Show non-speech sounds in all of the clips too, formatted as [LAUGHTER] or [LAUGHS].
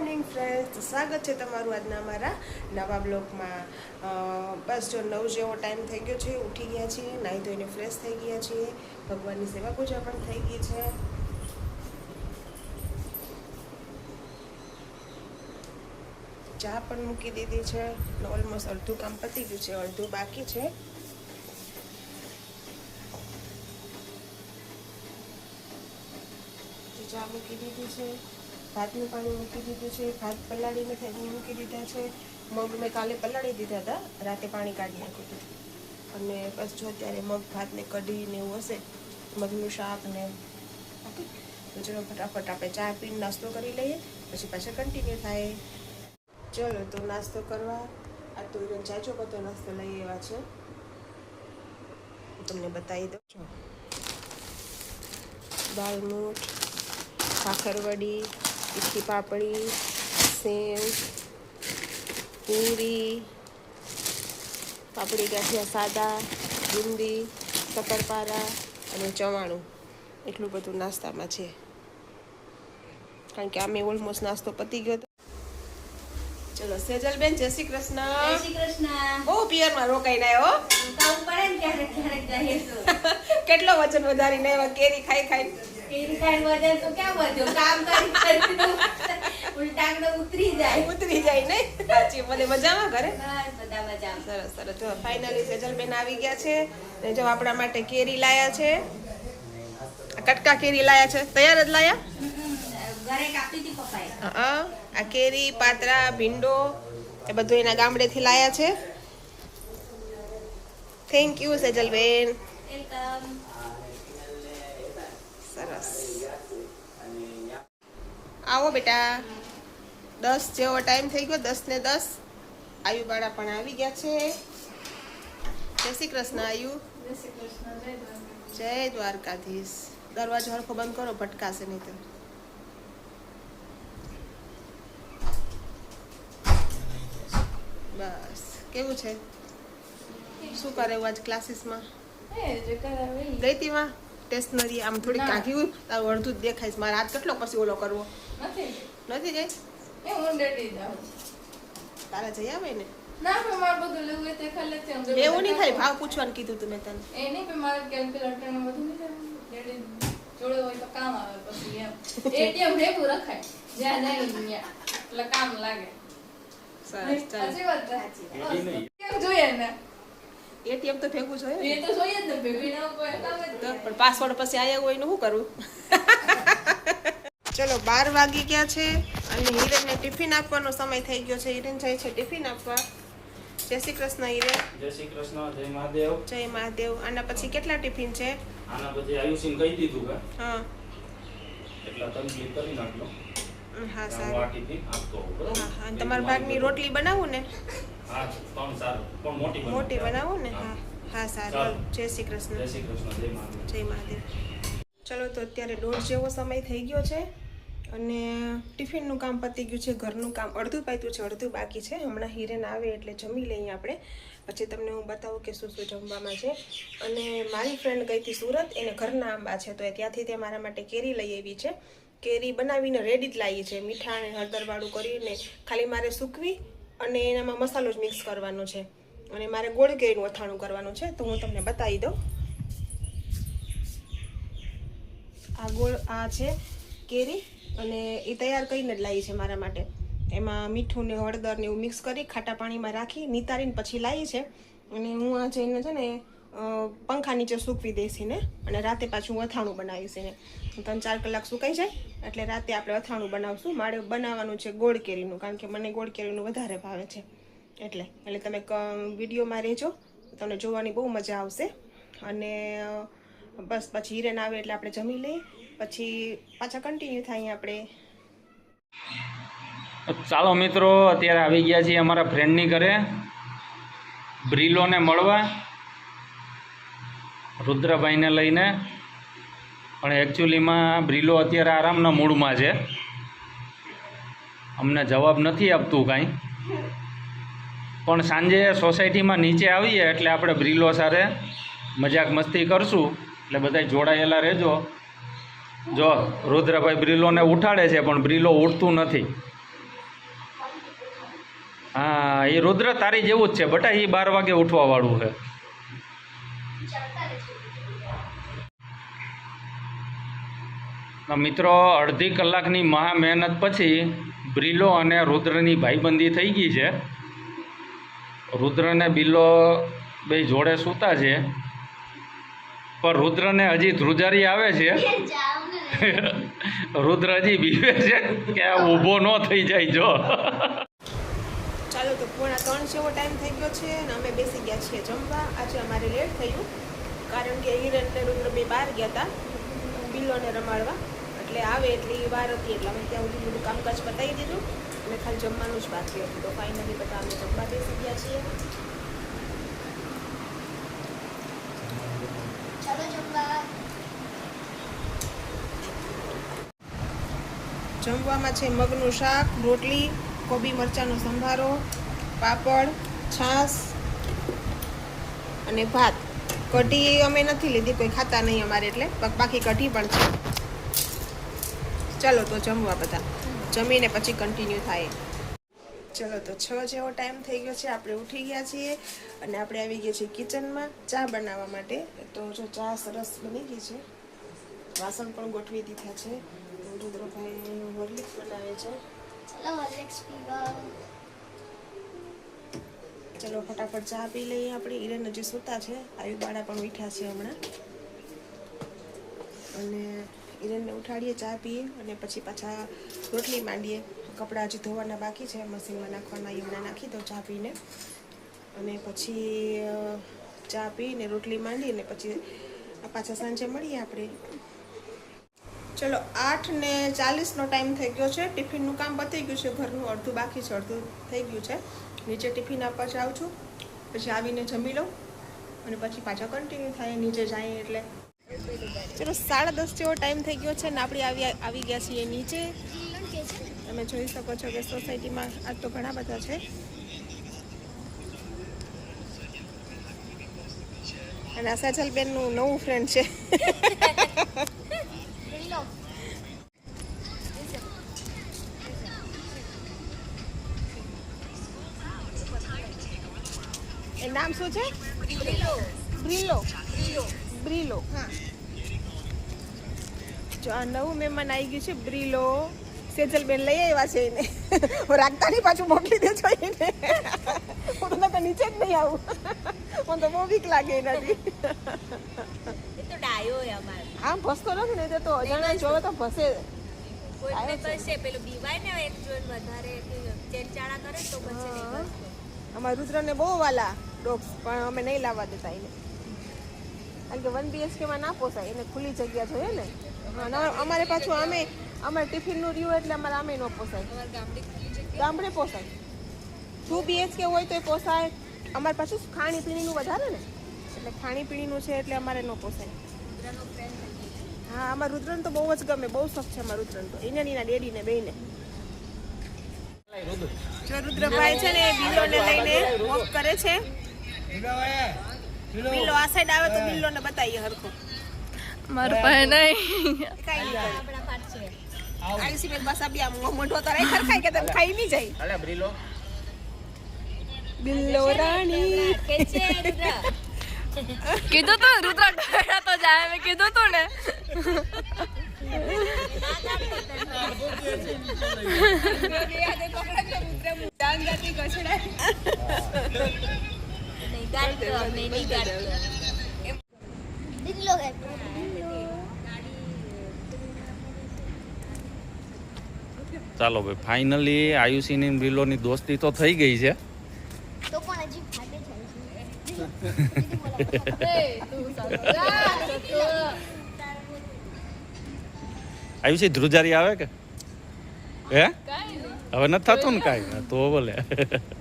Morning friends સ્વાગત છે તમારું આજના અમારા નવા બ્લોગમાં. બસ જો નવ જેવો ટાઈમ થઈ ગયો છે, ઉઠી ગયા છીએ, નાહી ધોઈને ફ્રેશ થઈ ગયા છીએ. ભગવાનની સેવા પૂજા પણ થઈ ગઈ છે. ચા પણ મૂકી દીધી છે. ઓલમોસ્ટ અડધું કામ પતી ગયું છે, અડધું બાકી છે. ચા મૂકી દીધી છે. ભાતનું પાણી મૂકી દીધું છે, ભાત પલાળીને ફેંકીને મૂકી દીધા છે. મગ મેં કાલે પલાળી દીધા હતા, રાતે પાણી કાઢી નાખ્યું હતું. અને બસ જો અત્યારે મગ ભાતને કઢીને એવું હશે, મગનું શાક ને ઓકે? તો ચલો ફટાફટ આપણે ચા પીને નાસ્તો કરી લઈએ, પછી પાછા કન્ટિન્યુ થાય. ચલો તો નાસ્તો કરવા, આ તો ચાચો બધો નાસ્તો લઈ એવા છે. તમને બતાવી દઉં. છું દાળ, મૂઠ, ભાખરવડી તીખી પાપડી, સેવ, પૂરી, પાપડી ગાંઠિયા સાદા બુંદી શક્કરપારા અને ચવાણું. એટલું બધું નાસ્તામાં છે. કારણ કે આમે ઓલમોસ્ટ નાસ્તો પતી ગયો ચલો સેજલબેન જય શ્રી જય કૃષ્ણ શ્રી કૃષ્ણ. બહુ પિયરમાં રોકાઈને આવ્યો. ઉતાવળ પડે ને ક્યારેક ક્યારેક જઈએ તો. [LAUGHS] કેટલો વજન વધારીને આવ્યા? કેરી ખાઈ ખાઈ કેરી ખાઈને વજન તો ક્યાં વધ્યો? કામ કરી કરીને ઉલટાંગડો ઉતરી જાય. ઉતરી જાય ને સાચી મને મજામાં ઘરે? બસ બધા મજામાં. સરસ સરસ. જો ફાઇનલી સેજલબેન આવી ગયા છે. ને જો આપણા માટે કેરી લાયા છે. કટકા કેરી લાયા છે. તૈયાર જ લાયા? ઘરે કાપી હતી પપ્પાએ. હા. આ કેરી પાતરા ભીંડો એ બધું એના ગામડેથી લાયા છે. થેન્ક યુ સેજલબેન. સરસ. આવો બેટા. દસ જેવો ટાઈમ થઈ ગયો દસ ને દસ. આયુબાળા પણ આવી ગયા છે. જય શ્રી કૃષ્ણ આયુ. જય દ્વારકાધીશ. દરવાજો હરખો બંધ કરો ભટકાશે નહીં તો. બસ. કેવું છે? શું કરે એવું આજ ક્લાસીસમાં? ગઈ તી માં સ્ટેશનરી આમ થોડી ના. હોય તારું અડધું જ દેખાય મારે આજ કેટલો પછી ઓલો કરવો? નથી. હું તારે જઈ આવે ને? ખાલી એવું નહીં થાય ભાવ પૂછવાનું કીધું તું મેં તને. એ નહીં પણ મારે પેલા બધું નહીં જોડે હોય તો કામ આવે પછી એમ. [LAUGHS] એટીએમ ભેગું રખાય? જ્યાં જાય એટલે કામ લાગે. સરસ સાચી વાત સાચી. જોઈએ ને એટીએમ તો ભેગું જોઈએ એ તો જોઈએ જ ને ભેગું ના કોઈ કામ જ તો પણ પાસવર્ડ પછી આયા હોય ને શું કરું? [LAUGHS] ચલો બાર વાગી ગયા છે અને હિરેનને ટિફિન આપવાનો સમય થઈ ગયો છે. હિરેન જાય છે ટિફિન આપવા. જય શ્રી કૃષ્ણ હિરેન. જય શ્રી કૃષ્ણ જય મહાદેવ. જય મહાદેવ. આના પછી કેટલા ટિફિન છે? આના પછી આયુષીન કહી દીધું કે હા. એટલા તમે ક્લિક કરી નાખજો. હા હું આ સારું ટિફિન આપતો બરાબર? તમારા ભાગની રોટલી બનાવું ને? મોટી બનાવો. ને? હા. હા સારું. જય શ્રી કૃષ્ણ. જય શ્રી કૃષ્ણ. જય મહાદેવ. ચલો તો અત્યારે દોઢ જેવો સમય થઈ ગયો છે અને ટિફિનનું કામ પતી ગયું છે ઘરનું કામ. અડધું પાત્યું છે અડધું બાકી છે. હમણાં હિરેન આવે એટલે જમી લઈએ આપણે. પછી તમને હું બતાવું કે શું શું જમવામાં છે. અને મારી ફ્રેન્ડ ગઈ હતી સુરત એને ઘરના આંબા છે તો એ ત્યાંથી તે મારા માટે કેરી લઈ આવી છે. કેરી બનાવીને રેડી જ લાવીએ છીએ. મીઠા અને હળદરવાળું કરીને ખાલી મારે સૂકવી અને એનામાં મસાલો જ મિક્સ કરવાનો છે. અને મારે ગોળ કેરીનું અથાણું કરવાનું છે, તો હું તમને બતાવી દઉં. આ ગોળ, આ છે કેરી અને એ તૈયાર કરીને જ લાવી છે મારા માટે. એમાં મીઠું ને હળદર ને એવું મિક્સ કરી ખાટા પાણીમાં રાખી, નિતારીને પછી લાવી છે અને હું આ જઈને છે ને પંખા નીચે સૂકવી દઈશીને અને રાતે પાછું અથાણું બનાવીશ એને. ત્રણ ચાર કલાક સુકાઈ જાય, એટલે રાતે આપણે અથાણું બનાવશું. મારે બનાવવાનું છે ગોળ કેરીનું, કારણ કે મને ગોળ કેરીનું વધારે ભાવે છે. એટલે એટલે તમે વિડીયોમાં રહેજો, તમને જોવાની બહુ મજા આવશે. અને બસ પછી હિરેન આવે એટલે આપણે જમી લઈએ. પછી પાછા કન્ટિન્યુ થાય આપણે. ચાલો મિત્રો, અત્યારે આવી ગયા છીએ અમારા ફ્રેન્ડની ઘરે. બ્રિલોને મળવા. રુદ્રભાઈને લઈને, પણ એકચ્યુઅલીમાં બ્રિલો અત્યારે આરામના મૂડમાં છે. અમને જવાબ નથી આપતું કાંઈ. પણ સાંજે સોસાયટીમાં નીચે આવીએ એટલે આપણે બ્રિલો સાથે મજાક મસ્તી કરશું. એટલે બધા જોડાયેલા રહેજો. જો રુદ્રભાઈ બ્રિલોને ઉઠાડે છે, પણ બ્રિલો ઉઠતું નથી. હા, એ રુદ્ર તારી જેવું જ છે, બટા એ બાર વાગે ઉઠવા વાળું છે. મિત્રો અડધી કલાકની મહા મહેનત પછી બ્રિલો અને રુદ્રની ભાઈબંધી થઈ ગઈ છે. રુદ્ર ને બિલો બે જોડે સૂતા છે. પણ રુદ્રને હજી ધ્રુજારી આવે છે. [LAUGHS] રુદ્ર હજી બીવે છે કે આ ઊભો ન થઈ જાય જો. ચાલો તો પૂર્ણ ત્રણ જેવો ટાઈમ થઈ ગયો છે અને અમે બેસી ગયા છીએ જમવા. આજે અમારે લેટ થયું કારણ કે હિરન ને રુદ્ર બે બહાર ગયા હતા બિલોને રમાડવા. એટલે આવે એટલે એ વાર હતી એટલે અમે ત્યાં સુધી બધું કામકાજ પતાવી દીધું. અને ખાલી જમવાનું જ બાકી હતું. તો ફાઇનલી બધા અમે જમવા બેસી ગયા છીએ. જમવામાં છે મગનું શાક રોટલી કોબી મરચાંનો સંભારો પાપડ છાશ અને ભાત. કઢી અમે નથી લીધી કોઈ ખાતા નહીં અમારે એટલે. બાકી કઢી પણ છે. ચાલો તો જમવા બધા. જમીને પછી કન્ટિન્યુ થાય. ચલો તો છ જેવો ટાઈમ થઈ ગયો છે આપણે ઉઠી ગયા છીએ અને આપણે આવી ગયા છીએ કિચનમાં ચા બનાવવા માટે. તો જો ચા સરસ બની ગઈ છે. વાસણ પણ ગોઠવી દીધા છે. રુદ્રભાઈ હોર્લિક્સ બનાવે છે. ચાલો ફટાફટ ચા પી લઈએ આપણે. ઈરન હજી સૂતા છે. આયુબાળા પણ ઉઠ્યા છે હમણાં. અને હિરેનને ઉઠાડીએ, ચા પીએ અને પછી પાછા રોટલી માંડીએ. કપડાં હજી ધોવાના બાકી છે, મશીનમાં નાખવાના એ હમણાં નાખી દો ચા પીને. અને પછી ચા પીને રોટલી માંડી અને પછી પાછા સાંજે મળીએ આપણે. ચલો, આઠ ને ચાલીસનો ટાઈમ થઈ ગયો છે. ટિફિનનું કામ પતી ગયું છે. ઘરનું અડધું બાકી છે, અડધું થઈ ગયું છે. નીચે ટિફિન આપવા જાઉં છું. પછી આવીને જમી લઉં અને પછી પાછા કન્ટિન્યુ થાય. નીચે જાય એટલે ચલો સાડા દસ જેવો ટાઈમ થઈ ગયો છે ને આપણે આવી આવી ગયા છીએ નીચે. તમે જોઈ શકો છો કે સોસાયટીમાં આજ તો ઘણા બધા છે. અને આ સેજલબેનનું નવું ફ્રેન્ડ છે. એ નામ શું છે? બ્રિલો. બ્રિલો. હા. જો આ નવું મહેમાન આવી ગયું છે બ્રિલો. સેજલબેન લઈ આવ્યા છે એને. હું રાખતા નહીં પાછું મોકલી દેજો એને. હું તો નીચે જ નહીં આવું. મને તો બહુ બીક લાગે એનાથી. આમ ભસતો નથી ને તે તો અજાણા જોવે તો ભસે. કોઈને કશે ને એક જોઈને વધારે ચેનચાળા કરે તો પછી હા. અમારા રુદ્રને બહુ વાલા ડોગ્સ પણ અમે નહીં લાવવા દેતા એને. કારણ કે વન બીએચકેમાં ના પોસાય એને ખુલ્લી જગ્યા જોઈએ ને. અમારે પાછું અમે અમારે ટિફિનનું રહ્યું એટલે અમારે અમે ન પોસાય. ગામડે પોસાય. ટુ બીએચકે હોય તો એ પોસાય. અમારે પાછું ખાણીપીણીનું વધારે ને. એટલે ખાણીપીણીનું છે એટલે અમારે ન પોસાય. હા અમારે રુદ્રન તો બહુ જ ગમે બહુ શોખ છે અમારા રુદ્રન તો. એને ને એના ડેડીને બેને જો રુદ્રભાઈ છે ને બીજોને લઈને વોક કરે છે. બિલ્લો આ સાઈડ આવે તો બિલ્લોને બતાવીએ હરખો મારું પાસે નહીં કઈ નહીં. આપણા પાટ છે આયુષી બેન બસ આપી આમ મોઢો તો રાઈ ખાઈ કે તમે ખાઈ નહીં જાય અલે બ્રિલો બિલ્લો રાણી કે છે રુદ્ર? કીધું તો રુદ્ર ડોયડા તો જાય મેં કીધું તું ને નહીં ગાડતો. દિલ્લો ગાડતો. ચાલો ભાઈ ફાઇનલી આયુષીની બિલોની દોસ્તી તો થઈ ગઈ છે. [LAUGHS] [LAUGHS] આયુષી ધ્રુજારી આવે કે? હે? હવે નથી થતું ને કાંઈ? તો બોલે. [LAUGHS]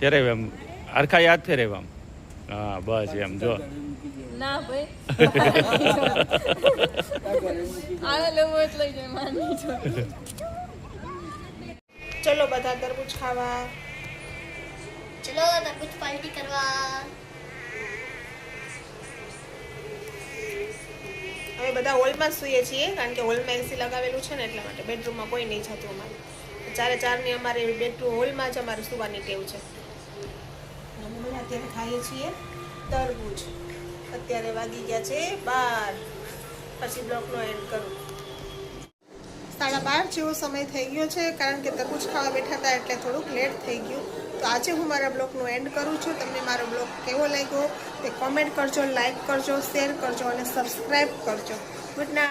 ફેરવે એમ. આરખા યાદ છે રેવા હા બસ એમ જો. ના ભાઈ. ચલો બધા તરબૂચ ખાવા. ચલો તરબૂચ પાર્ટી કરવા. અમે બધા હોલમાં માં સૂઈએ છીએ કારણ કે હોલમાં એસી લગાવેલું છે ને એટલા માટે. બેડરૂમમાં કોઈ નહીં જતું અમારે. ચારે ચારની અમારે બેડરૂમ હોલમાં જ અમારે સુવાની ટેવ છે. અત્યારે ખાઈએ છીએ તરબૂચ. અત્યારે વાગી ગયા છે બાર. પછી બ્લોકનો એન્ડ કરું. સાડા બાર જેવો સમય થઈ ગયો છે, કારણ કે તરબૂચ ખાવા બેઠા હતા એટલે થોડુંક લેટ થઈ ગયું. તો આજે હું મારા બ્લોગનું એન્ડ કરું છું. તમને મારો બ્લોગ કેવો લાગ્યો તે કોમેન્ટ કરજો લાઈક કરજો શેર કરજો અને સબસ્ક્રાઈબ કરજો. Good night